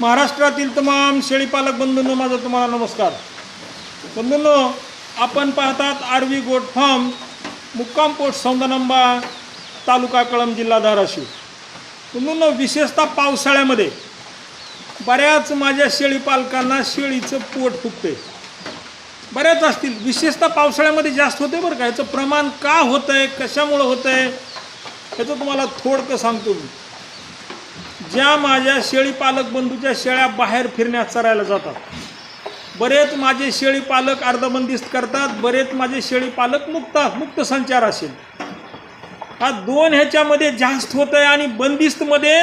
महाराष्ट्रातील तमाम शेळीपालक बंधूंनो माझा तुम्हाला नमस्कार. बंधूंनो आपण पाहतात आरवी गोट फार्म मुक्काम पोट सौंदनंबा तालुका कळम जिल्हा धाराशिव. बंधूंनो विशेषतः पावसाळ्यामध्ये बऱ्याच माझ्या शेळीपालकांना शेळीचं पोट फुगते बऱ्याच असतील विशेषतः पावसाळ्यामध्ये जास्त होते बरं का. याचं प्रमाण का होतं आहे कशामुळं होतं आहे याचं तुम्हाला थोडकं सांगतो मी. ज्या माझ्या शेळी पालक बंधूच्या शेळ्या बाहेर फिरण्यात चरायला जातात बरेच माझे शेळी पालक अर्धबंदिस्त करतात बरेच माझे शेळी पालक मुक्त मुक्त संचार असेल. हा दोन ह्याच्यामध्ये जास्त होतं आहे आणि बंदिस्तमध्ये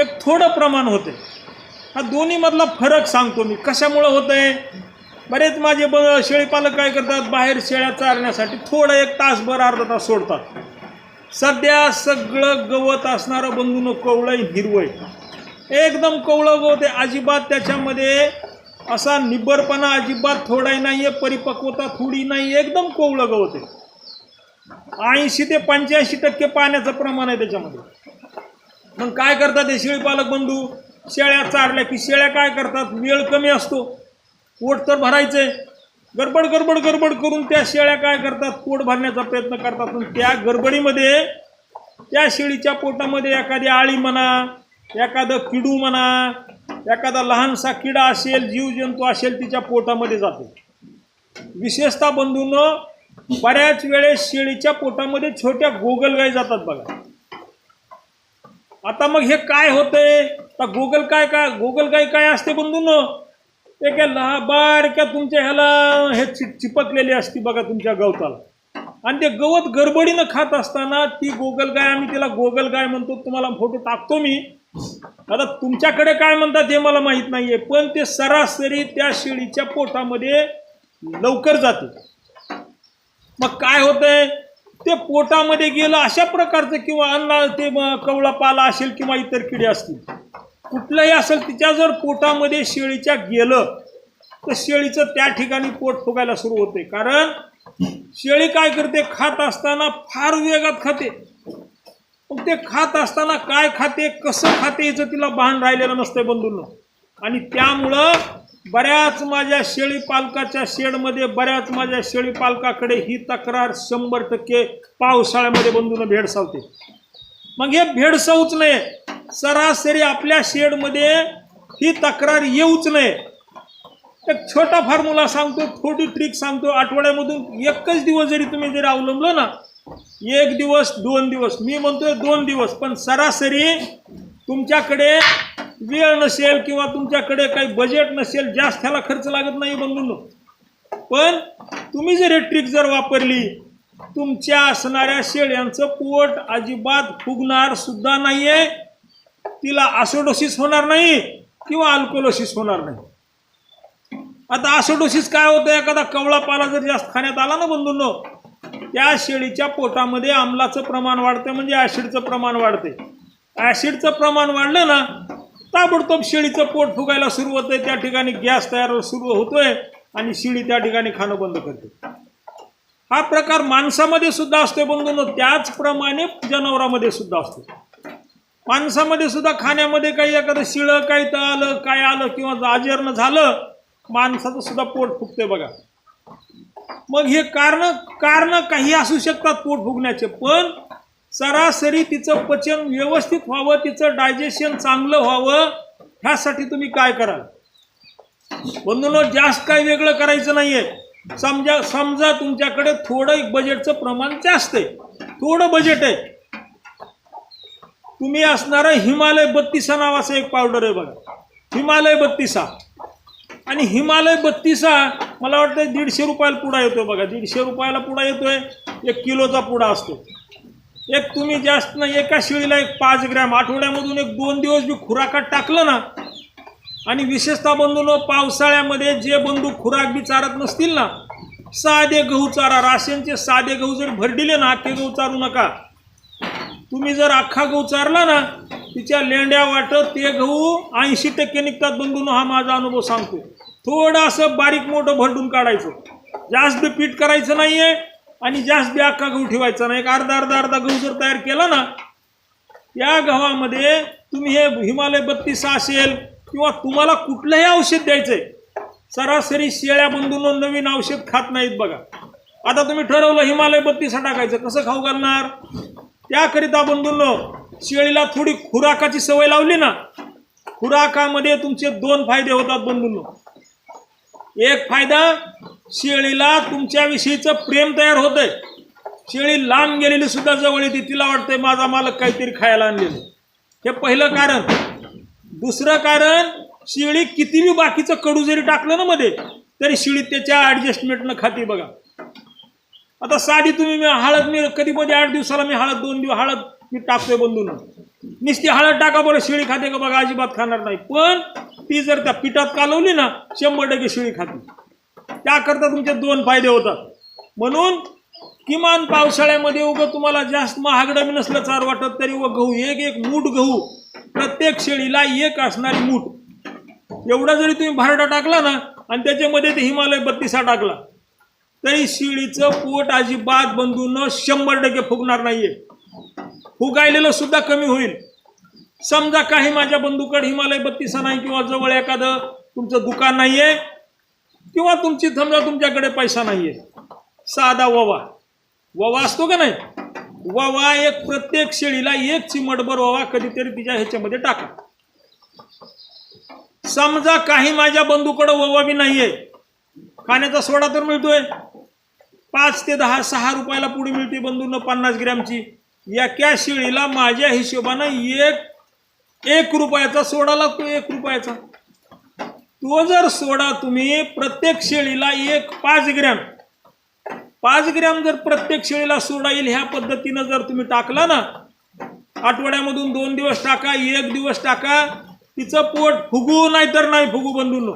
एक थोडं प्रमाण होतं हा दोन्हीमधला फरक सांगतो मी. कशामुळं होतं आहे बरेच माझे ब शेळी पालक काय करतात? बाहेर शेळ्या चारण्यासाठी थोडं एक तासभर अर्धा तास सोडतात. सध्या सगळं गवत असणारं बंधून कवळं हिरवं आहे एकदम कवळं गवत आहे. अजिबात त्याच्यामध्ये असा निब्बरपणा अजिबात थोडाही नाही आहे परिपक्वता थोडी नाही एकदम कोवळं गवत आहे. ऐंशी ते पंच्याऐंशी टक्के पाण्याचं प्रमाण आहे त्याच्यामध्ये. मग काय करतात हे शेळीपालक बंधू? शेळ्या चारल्या की शेळ्या काय करतात? वेळ कमी असतो. पोट तर भरायचं आहे गडबड गडबड गडबड करून त्या शेळ्या काय करतात? पोट भरण्याचा प्रयत्न करतात. पण त्या गडबडीमध्ये त्या शेळीच्या पोटामध्ये एखादी आळी म्हणा एखादं किडू म्हणा एखादा लहानसा किडा असेल जीवजंतू असेल तिच्या पोटामध्ये जातो. विशेषतः बंधून बऱ्याच वेळेस शेळीच्या पोटामध्ये छोट्या गोगलगाई जातात बघा. आता मग हे काय होतंय? तर गोगल काय काय गोगलगाई काय असते बंधून? ते काय लहा बारक्या तुमच्या ह्याला हे चिपकलेली असती बघा तुमच्या गवताला. आणि ते गवत गडबडीनं खात असताना ती गोगलगाय आम्ही तिला गोगलगाय म्हणतो तुम्हाला फोटो टाकतो मी. आता तुमच्याकडे काय म्हणतात हे मला माहीत नाहीये पण ते सरासरी त्या शेळीच्या पोटामध्ये लवकर जाते. मग काय होतंय? ते पोटामध्ये गेलं अशा प्रकारचं किंवा अन्न ते कवळा पाला असेल किंवा इतर किडे असतील कुठलंही असेल तिच्या जर पोटामध्ये शेळीच्या गेलं तर शेळीचं त्या ठिकाणी पोट फुगायला सुरू होते. कारण शेळी काय करते? खात असताना फार वेगात खाते. मग ते खात असताना काय खाते कसं खाते याचं तिला भान राहिलेलं नसतंय बंधूंनो. आणि त्यामुळं बऱ्याच माझ्या शेळी पालकाच्या शेडमध्ये बऱ्याच माझ्या शेळी पालकाकडे ही तक्रार शंभर टक्के पावसाळ्यामध्ये बंधूनं भेडसावते. मग हे भेडसावूच नाही सरासरी आपल्या शेडमध्ये ही तक्रार येऊच नये एक छोटा फॉर्म्युला सांगतो थोडी ट्रिक सांगतो. आठवड्यामधून एकच दिवस जरी तुम्ही जरी अवलंबलं ना एक दिवस दोन दिवस मी म्हणतोय दोन दिवस पण सरासरी तुमच्याकडे वेळ नसेल किंवा तुमच्याकडे काही बजेट नसेल जास्त ह्याला खर्च लागत नाही बंधून. पण तुम्ही जर हे ट्रिक जर वापरली तुमच्या असणाऱ्या शेळ्यांचं पोट अजिबात फुगणार सुद्धा नाही आहे तिला आसोडोसिस होणार नाही किंवा अल्कोलोसिस होणार नाही. आता आसोडोसिस काय होतं? एखादा कवळा पाला जर जास्त खाण्यात आला ना बंधूंनो त्या शेळीच्या पोटामध्ये आम्लाचं प्रमाण वाढतं म्हणजे ॲसिडचं प्रमाण वाढते. ॲसिडचं प्रमाण वाढलं ना ताबडतोब शेळीचं पोट फुगायला सुरू होतंय त्या ठिकाणी गॅस तयार सुरू होतोय आणि शेळी त्या ठिकाणी खाणं बंद करते. हा प्रकार माणसामध्ये सुद्धा असतोय बंधूंनो. त्याचप्रमाणे जनावरामध्ये सुद्धा असतो माणसामध्ये सुद्धा खाण्यामध्ये काही एखादं शिळं काही तर आलं काय आलं किंवा आजेरनं झालं माणसाचं सुद्धा पोट फुगते बघा. मग हे कारण कारण काही असू शकतात पोट फुगण्याचे पण सरासरी तिचं पचन व्यवस्थित व्हावं तिचं डायजेशन चांगलं व्हावं ह्यासाठी तुम्ही काय कराल? बंधूंनो जास्त काही वेगळं करायचं नाहीये. समजा समजा तुमच्याकडे थोडं एक बजेटचं प्रमाण जास्त आहे. थोडं बजेट आहे. तुम्ही असणारं हिमालय बत्तीसा नावाचं एक पावडर आहे बघा. हिमालय बत्तीसा. आणि हिमालय बत्तीसा मला वाटतं दीडशे रुपयाला पुडा येतोय बघा. दीडशे रुपयाला पुडा येतोय एक किलोचा पुडा असतो. एक तुम्ही जास्त ना एका शेळीला एक पाच ग्रॅम. आठवड्यामधून एक दोन दिवस बी खुराकात टाकलं ना आणि विशेषतः बंधून पावसाळ्यामध्ये जे बंधू खुराक बी चारत नसतील ना साधे गहू चारा. राशनचे साधे गहू जर भरडिले ना ते गहू चारू नका. तुम्ही जर अख्खा गहू चारला ना तिच्या लेंड्या वाटत ते गहू ऐंशी टक्के निघतात बंधून हा माझा अनुभव सांगतो. थोडं असं बारीक मोठं भरडून काढायचं. जास्त पीठ करायचं नाहीये आणि जास्त बी अख्खा गहू ठेवायचा नाही. एक अर्धा अर्धा अर्धा गहू जर तयार केला ना या गव्हामध्ये तुम्ही हे हिमालय बत्तीस असेल किंवा तुम्हाला कुठलंही औषध द्यायचंय सरासरी शेळ्या बंधून नवीन औषध खात नाहीत बघा. आता तुम्ही ठरवलं हिमालय बत्तीसा टाकायचं कसं खाऊ घालणार? त्याकरिता बंधूंनो शेळीला थोडी खुराकाची सवय लावली ना खुराकामध्ये तुमचे दोन फायदे होतात बंधूंनो एक फायदा शेळीला तुमच्याविषयीचं प्रेम तयार होतंय. शेळी लांब गेलेली सुद्धा जवळ येते तिला वाटतंय माझा मालक काहीतरी खायला आणलेलं. हे पहिलं कारण. दुसरं कारण शिळी कितीही बाकीचं कडू जरी टाकलं ना मध्ये तरी शिळी त्याच्या ॲडजस्टमेंटनं खाते बघा. आता साधी तुम्ही मी हळद मी कधी मध्ये आठ दिवसाला मी हळद दोन दिवस हळद मी टाकतोय बंधून. नुसती हळद टाका बरं शिळी खाते का बघा अजिबात खाणार नाही. पण ती जर त्या पिठात कालवली ना शंभर टक्के शिळी खाते. त्याकरता तुमचे दोन फायदे होतात. म्हणून किमान पावसाळ्यामध्ये उगं तुम्हाला जास्त महागडं मी नसलं चार वाटत तरी व गहू एक एक मूठ गहू प्रत्येक शेळीला एक असणारी मूठ. एवढा जरी तुम्ही भारडा टाकला ना आणि त्याच्यामध्ये ते हिमालय बत्तीसा टाकला तरी शिळीचं पोट अजिबात बंधून शंभर टक्के फुगणार नाहीये. फुगायलेलं सुद्धा कमी होईल. समजा काही माझ्या बंधूकडे हिमालय बत्तीसा नाही किंवा जवळ एखादं तुमचं दुकान नाहीये किंवा तुमची समजा तुमच्याकडे पैसा नाहीये. साधा ववा. ववा असतो का नाही? ववा एक प्रत्येक शेळीला एक चिमटभर ववा कधीतरी तिच्या ह्याच्यामध्ये टाका. समजा काही माझ्या बंधूकडं ववा बी नाहीये. खाण्याचा सोडा तर मिळतोय. पाच ते दहा सहा रुपयाला पुढे मिळते बंधूंना पन्नास ग्रॅमची. एका शेळीला माझ्या हिशोबानं एक एक रुपयाचा सोडा लागतो एक रुपयाचा. तो जर सोडा तुम्ही प्रत्येक शेळीला एक पाच ग्रॅम. पाच ग्रॅम जर प्रत्येक शेळीला सोडा येईल ह्या पद्धतीनं जर तुम्ही टाकला ना आठवड्यामधून दोन दिवस टाका एक दिवस टाका तिचं पोट फुगू नाही तर नाही फुगू बंधून.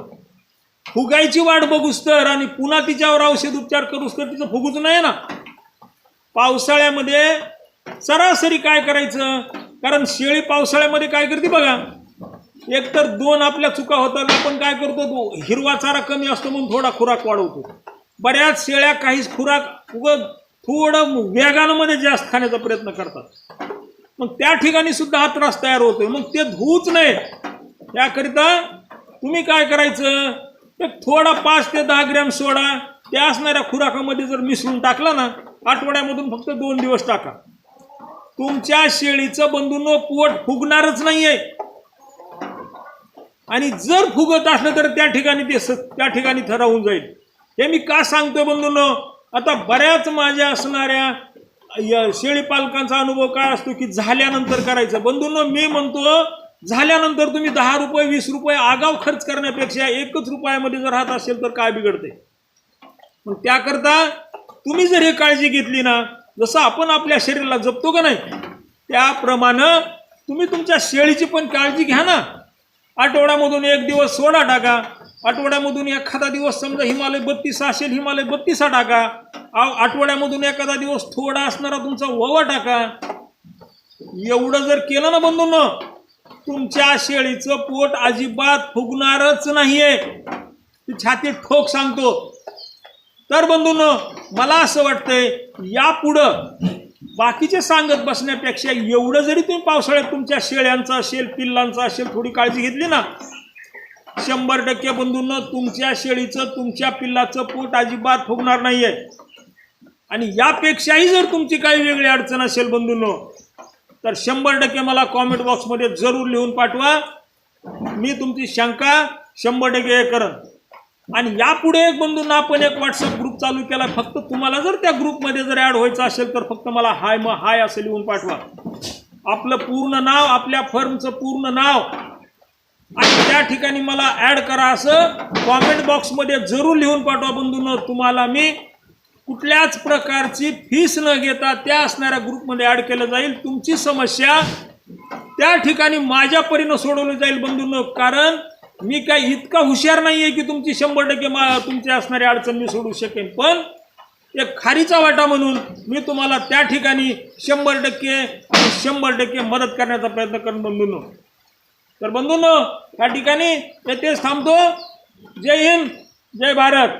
फुगायची वाट बघूस तर आणि पुन्हा तिच्यावर औषध उपचार करूस तर तिचं फुगूच नाही ना. पावसाळ्यामध्ये सरासरी काय करायचं? कारण शेळी पावसाळ्यामध्ये काय करते बघा एकतर दोन आपल्या चुका होतात आपण काय करतो हिरवा चारा कमी असतो म्हणून थोडा खुराक वाढवतो. बऱ्याच शेळ्या काहीच खुराक उग थोडं वेगानमध्ये जास्त खाण्याचा प्रयत्न करतात. मग त्या ठिकाणी सुद्धा हा त्रास तयार होतोय. मग ते धुवूच नये. याकरिता तुम्ही काय करायचं? थोडा पाच ते दहा ग्रॅम सोडा. त्या असणाऱ्या खुराकामध्ये जर मिसळून टाकला ना आठवड्यामधून फक्त दोन दिवस टाका. तुमच्या शेळीचं बंधून पोट फुगणारच नाहीये. आणि जर फुगत असलं तर त्या ठिकाणी ते स- त्या ठिकाणी ठरवून जाईल. हे मी का सांगतोय बंधून? आता बऱ्याच माझ्या असणाऱ्या शेळी पालकांचा अनुभव काय असतो की झाल्यानंतर करायचं. बंधून मी म्हणतो झाल्यानंतर तुम्ही दहा रुपये वीस रुपये आगाव खर्च करण्यापेक्षा एकच रुपयामध्ये जर राहत असेल तर काय बिघडते? मग त्याकरता तुम्ही जर हे काळजी घेतली ना जसं आपण आपल्या शरीराला जपतो का नाही त्याप्रमाणे तुम्ही तुमच्या शेळीची पण काळजी घ्या ना. आठवड्यामधून एक दिवस सोडा टाका. आठवड्यामधून एखादा दिवस समजा हिमालय बत्तीसा असेल हिमालय बत्तीसा टाका. आठवड्यामधून एखादा दिवस थोडा असणारा तुमचा ववा टाका. एवढं जर केलं ना बंधून तुमच्या शेळीचं पोट अजिबात फुगणारच नाहीये. ती छातीत ठोक सांगतो. तर बंधून मला असं वाटतंय यापुढं बाकीचे सांगत बसण्यापेक्षा एवढं जरी तुम्ही पावसाळ्यात तुमच्या शेळ्यांचं असेल पिल्लांचा असेल थोडी काळजी घेतली ना शंभर टक्के बंधूंना तुमच्या शेळीचं तुमच्या पिल्लाचं पोट अजिबात फुगणार नाहीये. आणि यापेक्षाही जर तुमची काही वेगळी अडचण असेल बंधूंनो तर शंभर टक्के मला कॉमेंट बॉक्समध्ये जरूर लिहून पाठवा. मी तुमची शंका शंभर टक्के हे करन. आणि यापुढे एक बंधूंना आपण एक व्हॉट्सअप ग्रुप चालू केला. फक्त तुम्हाला जर त्या ग्रुपमध्ये जर ॲड व्हायचं असेल तर फक्त मला हाय मग हाय असं लिहून पाठवा. आपलं पूर्ण नाव आपल्या फर्मचं पूर्ण नाव. आणि त्या ठिकाणी मला ॲड करा असं कॉमेंट बॉक्समध्ये जरूर लिहून पाठवा बंधूंना. तुम्हाला मी कुठल्याच प्रकारची फीस न घेता त्या असणाऱ्या ग्रुपमध्ये ॲड केलं जाईल. तुमची समस्या त्या ठिकाणी माझ्या परीनं सोडवली जाईल बंधूंनो कारण मी काय इतका हुशार नाही आहे की तुमची शंभर टक्के मा तुमची असणारी अडचण मी सोडू शकेन. पण एक खारीचा वाटा म्हणून मी तुम्हाला त्या ठिकाणी शंभर टक्के आणि शंभर टक्के मदत करण्याचा प्रयत्न करेन बंधूंनो तर बंधूंनो या ठिकाणी येथेच थांबतो. जय हिंद जय भारत.